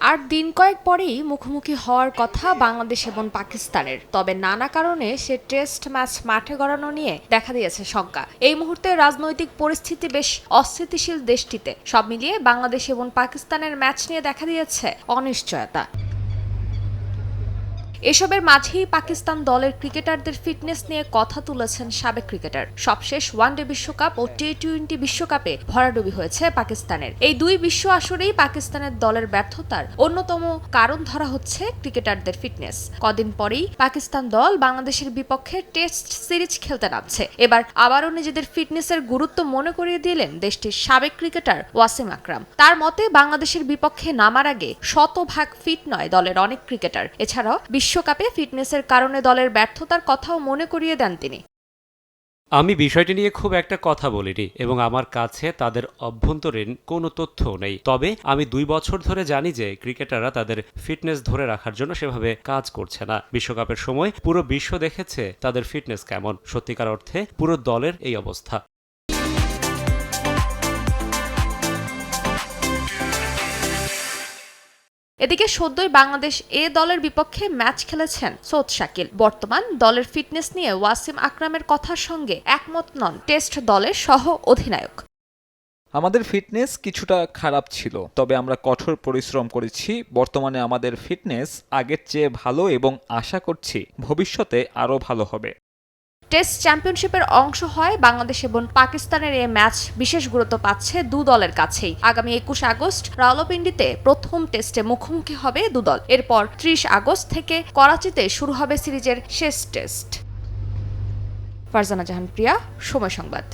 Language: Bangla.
আর দিন কয়েক পরেই মুখোমুখি হওয়ার কথা বাংলাদেশ এবং পাকিস্তানের। তবে নানা কারণে সে টেস্ট ম্যাচ মাঠে গড়ানো নিয়ে দেখা দিয়েছে শঙ্কা। এই মুহূর্তে রাজনৈতিক পরিস্থিতি বেশ অস্থিতিশীল দেশটিতে। সব মিলিয়ে বাংলাদেশ এবং পাকিস্তানের ম্যাচ নিয়ে দেখা দিয়েছে অনিশ্চয়তা। এসবের মাঝেই পাকিস্তান দলের ক্রিকেটারদের ফিটনেস নিয়ে কথা তুলেছেন সাবেক ক্রিকেটার। সবশেষ ওয়ানডে বিশ্বকাপ ও টি টোয়েন্টি বিশ্বকাপে ভরাডুবি হয়েছে পাকিস্তানের। এই দুই বিশ্ব আসরেই পাকিস্তানের দলের ব্যর্থতার অন্যতম কারণ ধরা হচ্ছে ক্রিকেটারদের ফিটনেস। কদিন পরেই পাকিস্তান দল বাংলাদেশের বিপক্ষে টেস্ট সিরিজ খেলতে নামছে। এবার আবারও নিজেদের ফিটনেসের গুরুত্ব মনে করিয়ে দিলেন দেশটির সাবেক ক্রিকেটার ওয়াসিম আকরাম। তার মতে, বাংলাদেশের বিপক্ষে নামার আগে শতভাগ ফিট নয় দলের অনেক ক্রিকেটার। এছাড়াও বিশ্বকাপে ফিটনেসের কারণে দলের ব্যর্থতার কথাও মনে করিয়ে দেন তিনি। আমি বিষয়টি নিয়ে খুব একটা কথা বলিনি এবং আমার কাছে তাদের অভ্যন্তরীণ কোনো তথ্যও নেই। তবে আমি দুই বছর ধরে জানি যে ক্রিকেটাররা তাদের ফিটনেস ধরে রাখার জন্য সেভাবে কাজ করছে না। বিশ্বকাপের সময় পুরো বিশ্ব দেখেছে তাদের ফিটনেস কেমন। সত্যিকার অর্থে পুরো দলের এই অবস্থা। এদিকে সদ্যই বাংলাদেশ এ দলের বিপক্ষে ম্যাচ খেলেছেন সৌদ শাকিল। বর্তমান দলের ফিটনেস নিয়ে ওয়াসিম আকরামের কথার সঙ্গে একমত নন টেস্ট দলের সহ অধিনায়ক। আমাদের ফিটনেস কিছুটা খারাপ ছিল, তবে আমরা কঠোর পরিশ্রম করেছি। বর্তমানে আমাদের ফিটনেস আগের চেয়ে ভালো এবং আশা করছি ভবিষ্যতে আরও ভালো হবে। টেস্ট চ্যাম্পিয়নশিপের অংশ হয় বাংলাদেশ এবং পাকিস্তানের এই ম্যাচ বিশেষ গুরুত্ব পাচ্ছে দু দলের কাছেই। আগামী একুশ আগস্ট রাওয়ালপিন্ডিতে প্রথম টেস্টে মুখোমুখি হবে দু দল। এরপর ত্রিশ আগস্ট থেকে করাচিতে শুরু হবে সিরিজের শেষ টেস্ট। ফারজানা জাহান প্রিয়া, সময় সংবাদ।